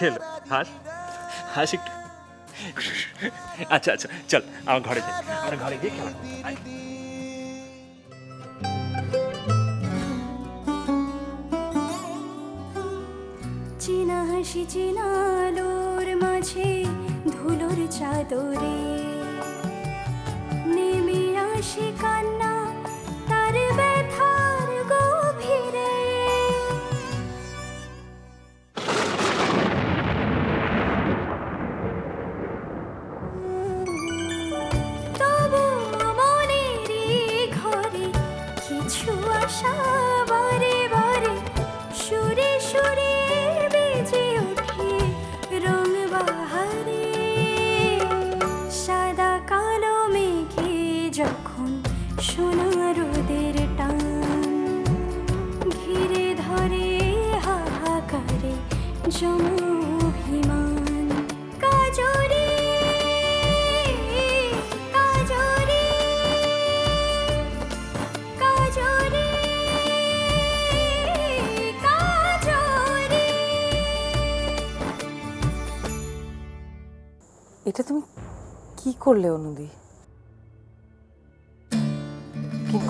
খেল। হাস। হাস একটু। আচ্ছা আচ্ছা চল, আমার ঘরে যাই। আমার ঘরে গিয়ে খেলা করব। হাসি, চিনা আলোর মাঝে ধুলোর চাদরে যখন সোনা রোদের টান, ঘিরে ধরে হাহাকারে কাজরে কাজরে কাজরে। এটা তুমি কি করলে, অনুদি?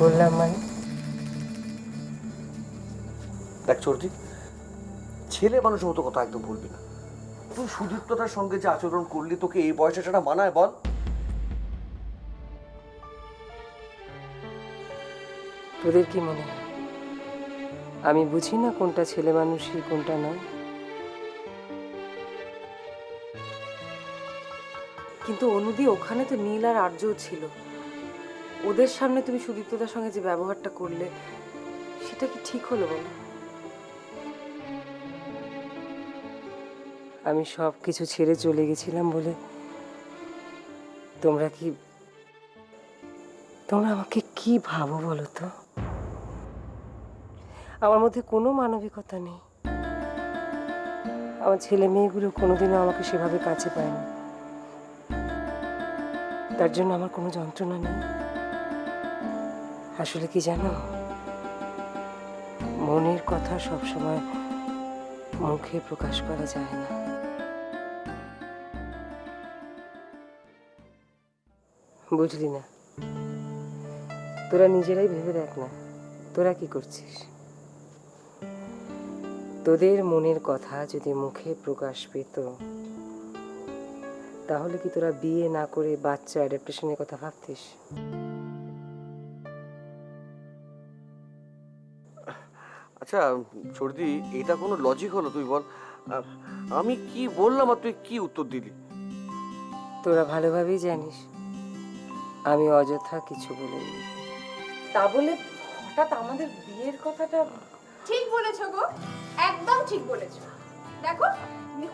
করলাম মানে। দেখ চর্দি ছেলে মানুষের মতো কথা একদম বলবি না। তুই সুদীপ্ততার সঙ্গে যে আচরণ করলি তোকে এই বয়সে সেটা মানায় বল। তোদের কি মনে হয়? আমি বুঝি না কোনটা ছেলে মানুষই কোনটা নয় কিন্তু অনুদি ওখানে তো নীল আর আর্যও ছিল। ওদের সামনে তুমি সুদীপ্ততার সঙ্গে যে ব্যবহারটা করলে, সেটা কি ঠিক হলো বলো? আমি সব কিছু ছেড়ে চলে গেছিলাম বলে তোমরা কি, তোমরা আমাকে কি ভাবো বলো তো? আমার মধ্যে কোনো মানবিকতা নেই। আমার ছেলে মেয়েগুলো কোনোদিনও আমাকে সেভাবে কাছে পায়নি। তার জন্য আমার কোনো যন্ত্রণা নেই। আসলে কি জানো? মনের কথা সবসময় মুখে প্রকাশ করা যায় না। বুঝলি না? তোরা নিজেরাই ভেবে দেখ না, তোরা কি করছিস? তোদের মনের কথা যদি মুখে প্রকাশ পেত, তাহলে কি তোরা বিয়ে না করে বাচ্চা অ্যাডাপ্টেশনের কথা ভাবতিস? আচ্ছা সর্দি এটা কোনো লজিক হলো? তুই বল। আমি কি বললাম আর তুই কি উত্তর দিলি? তোরা ভালোভাবেই জানিস আমি অযথা কিছু বলিনি। তা বলে হঠাৎ আমাদের বিয়ের কথাটা ঠিক বলেছ গো একদম ঠিক বলেছ। দেখো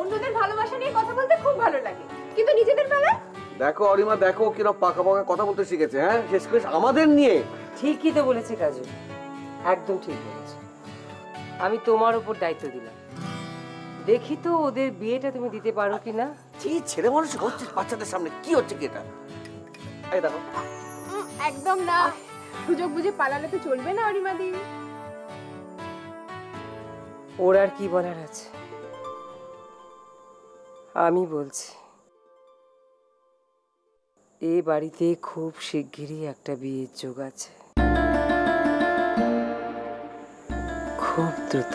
অন্যদের ভালোবাসা নিয়ে কথা বলতে খুব ভালো লাগে কিন্তু নিজেদের বেলায়? দেখো অরিমা দেখো কীরকম পাকা পাকা কথা বলতে শিখেছে হ্যাঁ? শেষ করে আমাদের নিয়ে। ঠিকই তো বলেছে কাজু একদম ঠিক বলেছে। আমি তোমার উপর দায়িত্ব দিলাম। দেখি তো ওদের বিয়েটা তুমি দিতে পারো কি না কি ছেলে মানুষ হচ্ছে বাচ্চাদের সামনে? কি হচ্ছে কি এটা? এই দেখো। একদম না। সুযোগ বুঝে পালালে তো চলবে না অরিমাদি। ওর আর কি বলার আছে? আমি বলছি এ বাড়িতে খুব শিগগিরই একটা বিয়ের যোগ আছে। খুব দ্রুত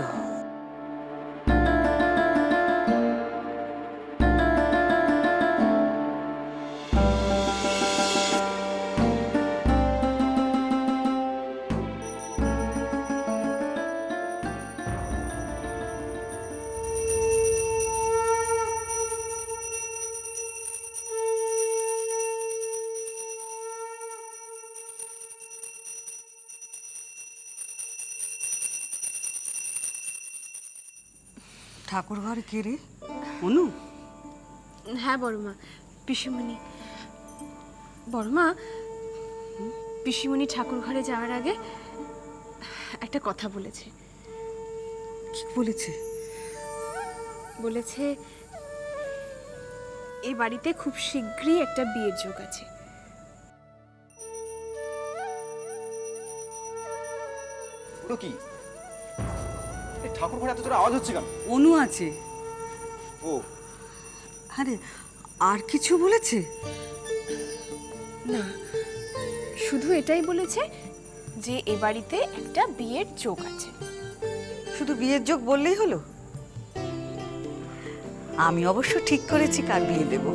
ঠাকুর ঘরে কে রে? অনু? হ্যাঁ বড়মা পিসিমণি। বড়মা পিসিমণি ঠাকুর ঘরে যাওয়ার আগে একটা কথা বলেছে। কি বলেছে? বলেছে এ বাড়িতে খুব শীঘ্রই একটা বিয়ের যোগ আছে। কি? ঠাকুর ঘরে এত জোরে আওয়াজ হচ্ছে কেন? অনু আছে। ও। আরে আর কিছু বলেছে? না শুধু এটাই বলেছে যে এ বাড়িতে একটা বিয়ের যোগ আছে। শুধু বিয়ের যোগ বললেই হলো? আমি অবশ্য ঠিক করেছি কার বিয়ে দেব।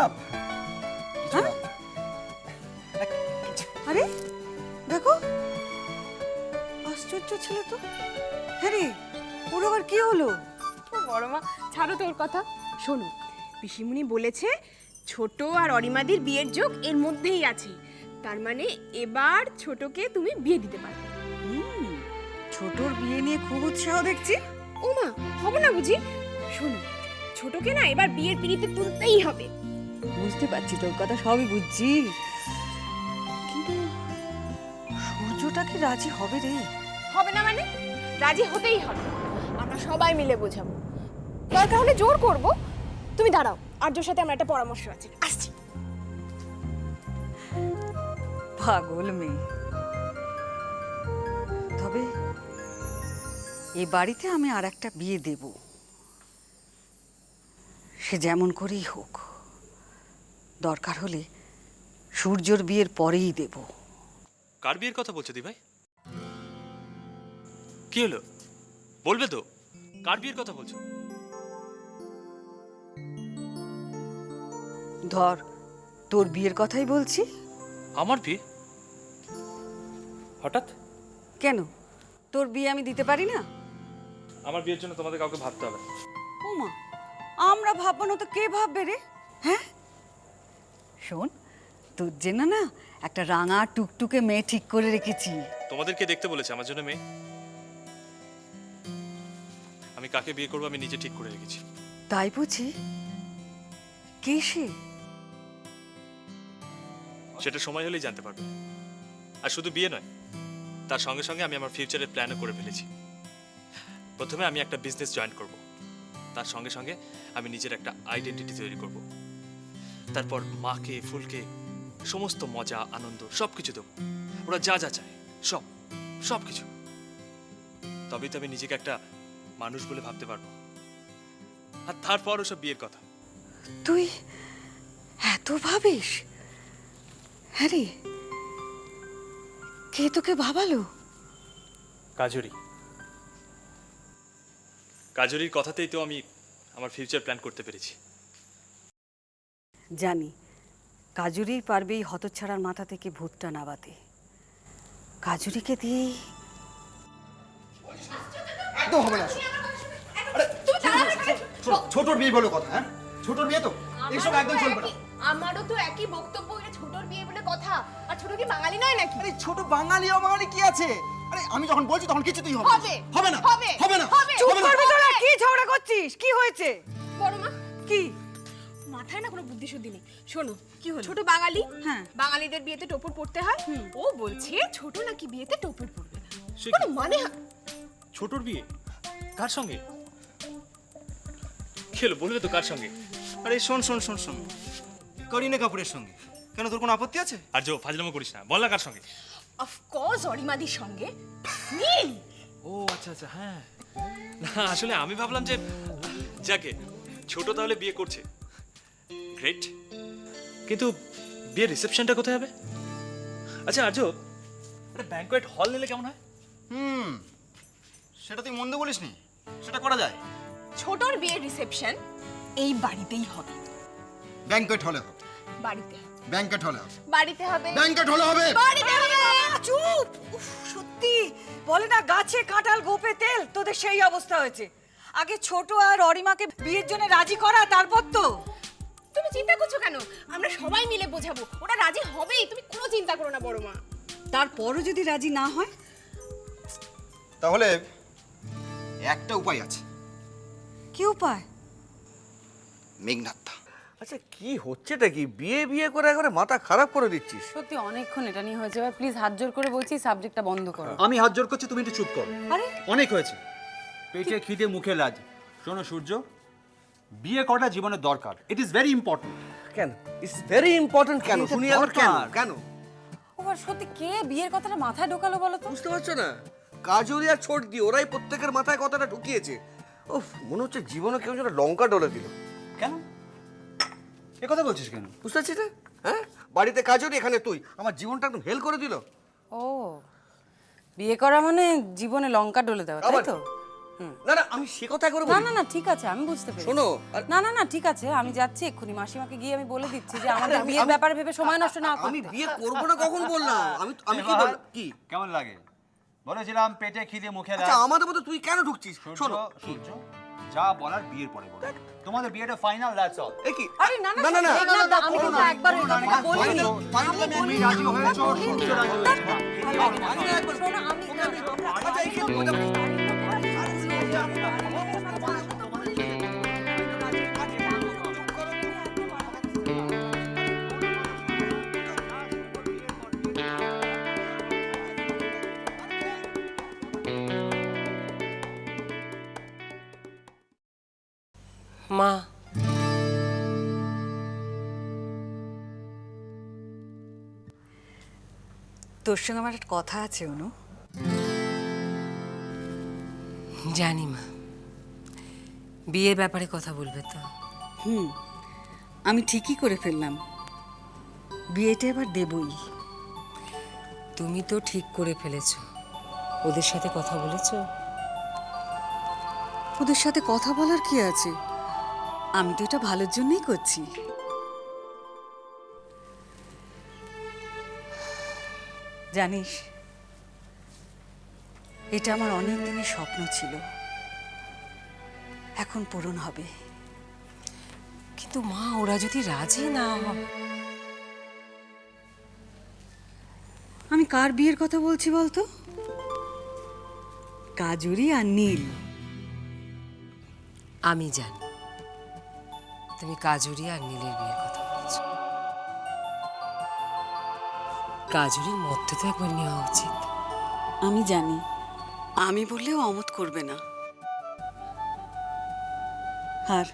না হ্যাঁ? আরে দেখো। আশ্চর্য ছেলে তো। হ্যাঁ রে ওর আবার কি হলো? বড় মা ছাড়ো তোর কথা। শোনো পিসিমণি বলেছে ছোট আর অরিমাদির বিয়ের যোগ এর মধ্যেই আছে। তার মানে এবার ছোটকে তুমি বিয়ে দিতে পারবে। হুম, ছোটর বিয়ে নিয়ে খুব উৎসাহ দেখছি। ও মা হবে না বুঝি? শোনো ছোটকে না এবার বিয়ের পিড়িতে তুলতেই হবে। বুঝতে পারছি তোর কথা সবই বুঝছি। কিন্তু সূর্যটা কি রাজি হবে রে? হবে না মানে? রাজি হতেই হবে। আমরা সবাই মিলে বোঝাবো। দরকার হলে জোর করব? তুমি দাঁড়াও আর্যর সাথে আমার একটা পরামর্শ আছে। আসছি। পাগল মেয়ে। তবে এ বাড়িতে আমি আর একটা বিয়ে দেব। সে যেমন করেই হোক। দরকার হলে সূর্যর বিয়ের পরেই দেব। কার বিয়ের কথা বলছো দি ভাই কি হলো? বলবে তো কার বিয়ের কথা বলছো? ধর তোর বিয়ের কথাই বলছি। আমার বিয়ে? হঠাৎ? কেন? তোর বিয়ে আমি দিতে পারি না? আমার বিয়ের জন্য তোমাদের কাউকে ভাবতে হবে। ওমা আমরা ভাববো না তো কে ভাববে রে? হ্যাঁ? শোন তোর জন্য না একটা রাঙা টুকটুকে মেয়ে ঠিক করে রেখেছি। তোমাদেরকে দেখতে বলেছে আমার জন্য মেয়ে। আমি কাকে বিয়ে করব আমি নিজে ঠিক করে রেখেছি। তাই বুঝি? কে সে? সেটা সময় হলেই জানতে পারবে। আর শুধু বিয়ে নয় তার সঙ্গে সঙ্গে আমি আমার ফিউচারের প্ল্যানও করে ফেলেছি। প্রথমে আমি একটা বিজনেস জয়েন করব। তার সঙ্গে সঙ্গে আমি নিজের একটা আইডেন্টিটি তৈরি করব। তারপর মাকে ফুলকে সমস্ত মজা আনন্দ সব কিছু দেবো। ওরা যা যা চায় সব সব কিছু তবেই তো আমি নিজেকে একটা মানুষ বলে ভাবতে পারব। আর তারপর ওসব বিয়ের কথা। তুই এত ভাবিস? হ্যারে কে তোকে ভাবালো? কাজুরি। কাজুরির কথাতেই তো আমি আমার ফিউচার প্ল্যান করতে পেরেছি। জানি কাজুরিই পারবে এই হতচ্ছাড়ার মাথা থেকে ভূতটা নাবাতে কাজুরিকে দিয়েই একদম হবে না। ছোটর বিয়ে বলে কথা হ্যাঁ? ছোটর বিয়ে তো এইসব একদম চলবে না। আমারও তো একই বক্তব্য এটা ছোটর বিয়ে বলে কথা। আর ছোট কি বাঙালি নয় নাকি? আরে ছোট বাঙালি অবাঙালি কি আছে? আরে আমি যখন বলছি তখন কিছুতেই হবে হবে। হবে না হবে। হবে না চুপ করবি তোরা কি ঝগড়া করছিস? কি হয়েছে? বড় মা। কি? মাথায় না কোনো বুদ্ধি শুদ্ধি নেই। শোনো কি হলো? ছোট বাঙালি হ্যাঁ। বাঙালিদের বিয়েতে টোপর পড়তে হয়। ও বলছে ছোট নাকি বিয়েতে টোপর পড়বে না কোনো মানে ছোটর বিয়ে? কার সঙ্গে? খেলো বলবে তো কার সঙ্গে। আরে শোন শোন শোন শোন। করিনা কাপুরের সঙ্গে। কেন তোর কোনো আপত্তি আছে? আর জো ফাজলামো করিস না। বল না কার সঙ্গে। অফকোর্স অরিমাদির সঙ্গে। নীল! ও আচ্ছা আচ্ছা হ্যাঁ। না আসলে আমি ভাবলাম যে যাকে ছোট তাহলে বিয়ে করছে। গ্রেট কিন্তু বিয়ের রিসেপশনটা কোথায় হবে? আচ্ছা আর্য একটা ব্যাঙ্কোয়েট হল নিলে কেমন হয়? হুম সেটা তুই মন্দ বলিসনি। সেটা করা যায়। ছোটর বিয়ের রিসেপশন এই বাড়িতেই হবে। ব্যাংকেট হলে হবে। বাড়িতে। ব্যাংকেট হলে হবে। বাড়িতে হবে। ব্যাংকেট হলে হবে। বাড়িতে হবে। চুপ! উফ, সত্যি। বলে না গাছে কাঁঠাল গোপে তেল তোদের সেই অবস্থা হয়েছে। আগে ছোট আর অরিমাকে বিয়ের জন্য রাজি করা তারপর তো? তুমি চিন্তা করছ কেন? আমরা সবাই মিলে বোঝাবো। ওরা রাজি হবেই। তুমি কোনো চিন্তা করো না বড় মা। তারপরও যদি রাজি না হয়? তাহলে একটা উপায় আছে। কি উপায়? মেঘনাথটা আচ্ছা কি হচ্ছেটা কি? বিয়ে বিয়ে করে একবারে মাথা খারাপ করে দিচ্ছিস। সত্যি অনেকক্ষণ এটা নিয়ে হয়েছে। এবার প্লিজ হাত জোর করে বলছি সাবজেক্টটা বন্ধ করো। আমি হাত জোর করছি তুমি একটু চুপ করো। আরে! অনেক হয়েছে। পেটে খিদে মুখে লাজ। শোনো সূর্য বিয়ে করাটা জীবনের দরকার। ইট ইজ ভেরি ইম্পর্টেন্ট কেন? ইটস ভেরি ইম্পর্টেন্ট কেন? শুনি আবার কেন? কেন? ও আর সত্যি কে বিয়ের কথাটা মাথায় ঢোকালো বলো তো? বুঝতে পারছ না? কাজলি আর ছোট দিয়ে ওরাই প্রত্যেকের মাথায় কথাটা ঢুকিয়েছে। ওফ মনে হচ্ছে জীবনে কেউ যেন লঙ্কা ডলে দিল। কেন? এ কথা বলছিস কেন? বুঝতে পারছিস না? হ্যাঁ? বাড়িতে কাজলি এখানে তুই। আমার জীবনটা একদম হেল করে দিল। ও বিয়ে করা মানে জীবনে লঙ্কা ডলে দেওয়া তাই তো? না না আমি সে কথা করে না না না ঠিক আছে আমি বুঝতে পেরেছি শোনো, না না না ঠিক আছে আমি যাচ্ছি এক্ষুনি মাসিমাকে গিয়ে আমি বলে দিচ্ছি যে আমাদের বিয়ের ব্যাপারে ভেবে সময় নষ্ট না আমি বিয়ে করব না কখন বললাম আমি আমি কি বললাম কি কেমন লাগে বলেছিলাম পেটে খিদে মুখে আচ্ছা আমাদের মধ্যে তুই কেন ঢুকছিস শোনো সূর্য যা বলার বিয়ের পরে বলো তোমাদের বিয়েটা ফাইনাল দ্যাটস অল এ কি আরে না না না না না না, না, আমি কিন্তু একবার বলিনি তুমি রাজি হয়েছো সূর্য রাজি হয়েছে শোনো, আমি- আচ্ছা এখানে মা। তোর সঙ্গে আমার একটা কথা আছে অনু। জানি মা। বিয়ের ব্যাপারে কথা বলবে তো। হুম আমি ঠিকই করে ফেললাম। বিয়েটা এবার দেবই। তুমি তো ঠিক করে ফেলেছ। ওদের সাথে কথা বলেছ? ওদের সাথে কথা বলার কি আছে? আমি তো এটা ভালোর জন্যই করছি। জানিস এটা আমার অনেক দিনের স্বপ্ন ছিল। এখন পূরণ হবে। কিন্তু মা ওরা যদি রাজি না হয়। আমি কার বিয়ের কথা বলছি বলতো? কাজুরি আর নীল। আমি জানি। তুমি কাজুরি আর নীলের বিয়ের কথা বলছো। কাজুরির মধ্যে তো একবার নেওয়া উচিত। আমি জানি। আমি বললেও অমত করবে না। আর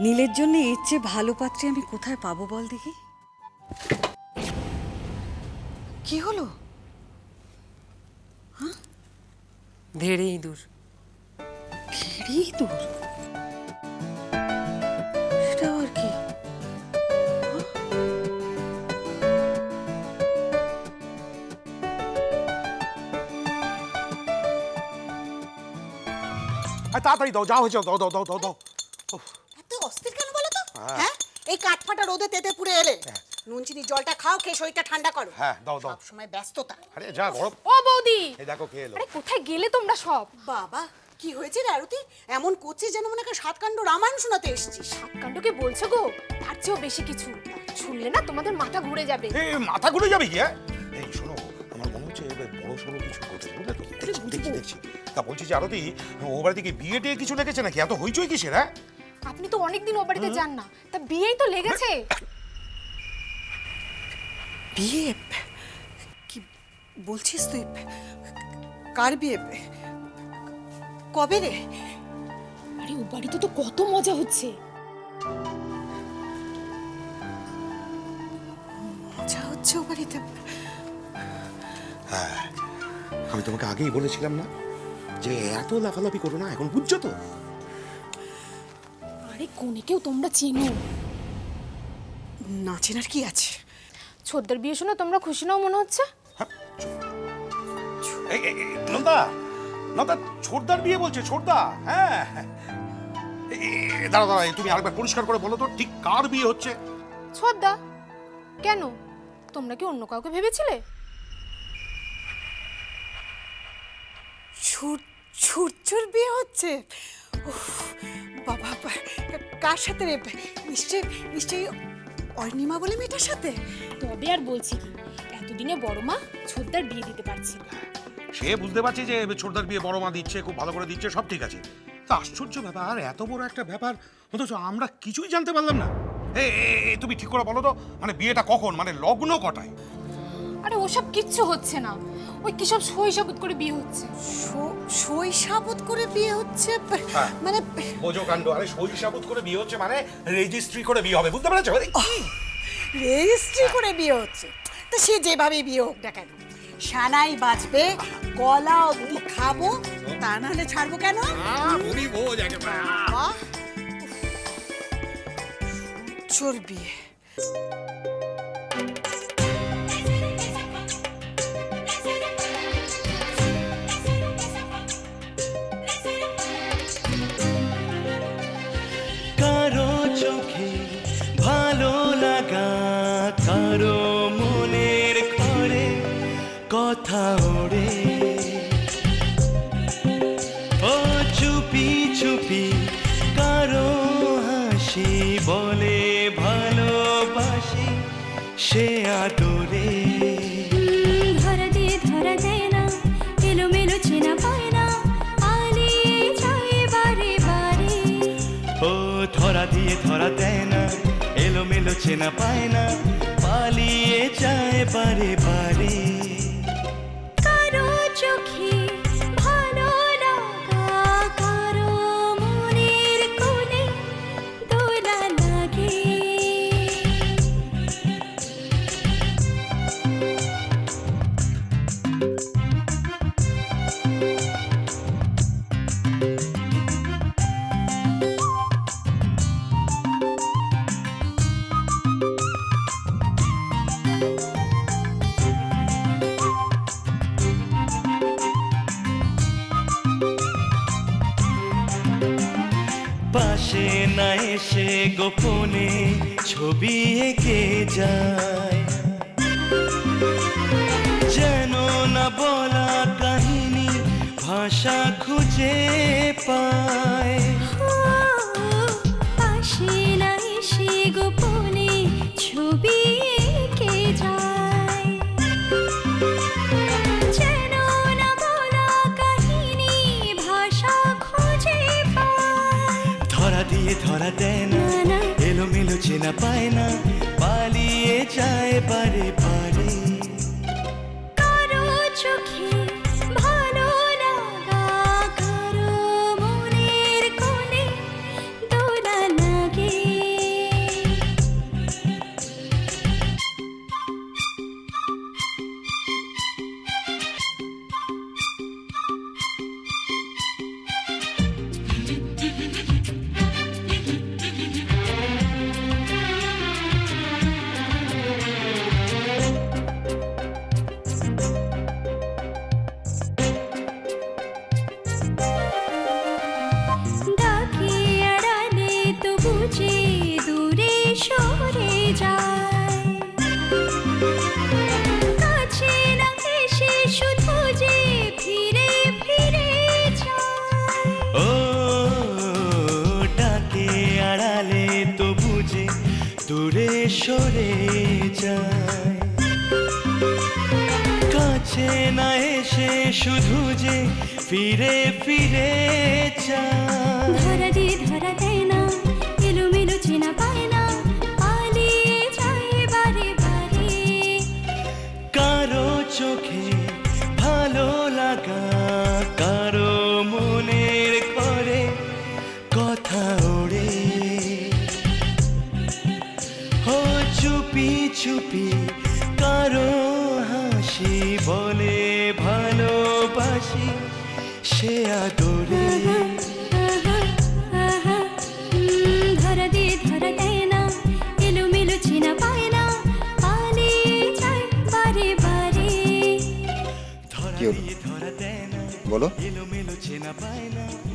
নীলের জন্য এর চেয়ে ভালো পাত্রী আমি কোথায় পাবো বল দেখি? কি হলো? ধেড়ে ইঁদুর ঘেরি দূর? আর তাড়াতাড়ি দাও যা হয়েছে দাও দাও দাও দাও দাও। এত অস্থির কেন বলো তো? হ্যাঁ। এই কাঠফাটা রোদে তেতে পুড়ে এলে নুন চিনি জলটা খাও খেয়ে শরীরটা ঠান্ডা করো। হ্যাঁ দাও দাও। সময় ব্যস্ততা। আরে যা গরম। ও বৌদি! এই দেখো কে এলো। আরে কোথায় গেলে তোমরা সব? বাবা কি হয়েছে রে আরতি? এমন করছিস যেন মনে হয় সাতকাণ্ড রামায়ণ শোনাতে এসেছিস। কাণ্ডকে বলছো গো? তার চেয়েও বেশি কিছু। শুনলে না তোমাদের মাথা ঘুরে যাবে। এই মাথা ঘুরে যাবে কি হ্যাঁ? এই শোনো সড়ো কিছু করতে বুঝলে তো? দেখছি দেখছি দেখছি। তা বলছি যে আরতি ও বাড়ি থেকে বিয়ে টিয়ে কিছু লেগেছে নাকি? এত হইচই কিসের হ্যাঁ? আপনি তো অনেকদিন ও বাড়িতে যান না। তা বিয়েই তো লেগেছে। বিয়ে? কি বলছিস তুই? কার বিয়ে? কবে রে? আরে ও বাড়িতে তো কত মজা হচ্ছে। মজা হচ্ছে ও বাড়িতে। হ্যাঁ। আমি তোমাকে আগেই বলেছিলাম না যে এত লাফালাফি করো না এখন বুঝছ তো? আরে কোনেকেও তোমরা চেনো? নাচেনার কি আছে? ছোটদের বিয়ে শুনে তোমরা খুশি নাও মনে হচ্ছে? এই, নন্দা নন্দা ছোটদার বিয়ে বলছে ছোটদা হ্যাঁ দাঁড়া দাঁড়া এই, তুমি আরেকবার পরিষ্কার করে বলো তো ঠিক কার বিয়ে হচ্ছে? ছোটদা কেন? তোমরা কি অন্য কাউকে ভেবেছিলে? সূর্যর বিয়ে হচ্ছে? বাবা কার সাথে রে? নিশ্চয় নিশ্চয়ই অর্ণিমা বলে মেয়েটার সাথে? তবে আর বলছি কি এতদিনে বড় মা ছোটদার বিয়ে দিতে পারছে না। সে বুঝতে পারছি যে ছোটদার বিয়ে বড় মা দিচ্ছে খুব ভালো করে দিচ্ছে সব ঠিক আছে। তা আশ্চর্য ব্যাপার এত বড় একটা ব্যাপার অথচ আমরা কিছুই জানতে পারলাম না। এ, তুমি ঠিক করে বলো তো মানে বিয়েটা কখন? মানে লগ্ন কটায়? আরে ওসব কিচ্ছু হচ্ছে না। ওই কিসব সই সাবুত করে বিয়ে হচ্ছে? সই সাবত করে বিয়ে হচ্ছে? হ্যাঁ। মানে বোঝো কাণ্ড আরে শৈশাবুত করে বিয়ে হচ্ছে মানে রেজিস্ট্রি করে বিয়ে হবে বুঝতে পেরেছ? আরে কি? রেজিস্ট্রি করে বিয়ে হচ্ছে। তো সে যেভাবে বিয়ে হোক না কেন সানাই বাজবে গলা অবধি খাব তা নাহলে ছাড়বো কেন? আহ, ধরা দেয় না এলোমেলো চেনা পায় না পালিয়ে যায় বারে বারে। পায় না পালিয়ে যায় বারে বারে। দূরে সরে যায়। কাছে না এসে শুধু যে ফিরে ফিরে যায়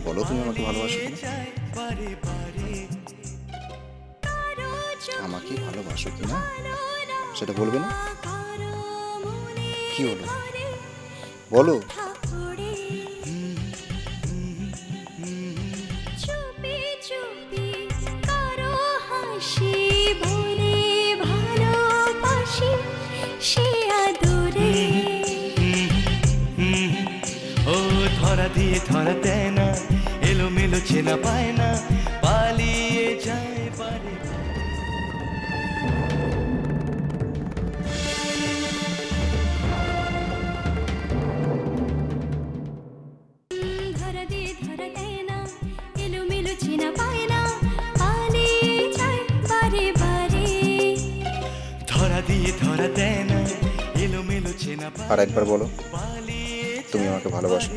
বলো তুমি আমাকে ভালোবাসো আমাকে ভালোবাসো কিনা? সেটা বলবে না? কি হলো? বলো। পায় না পালিয়ে যায় ধরা দিয়ে ধরা দেয় না এলোমেলো চেনা পায় না পালিয়ে যায় পায় আর একবার বলো পালিয়ে তুমি আমাকে ভালোবাসো।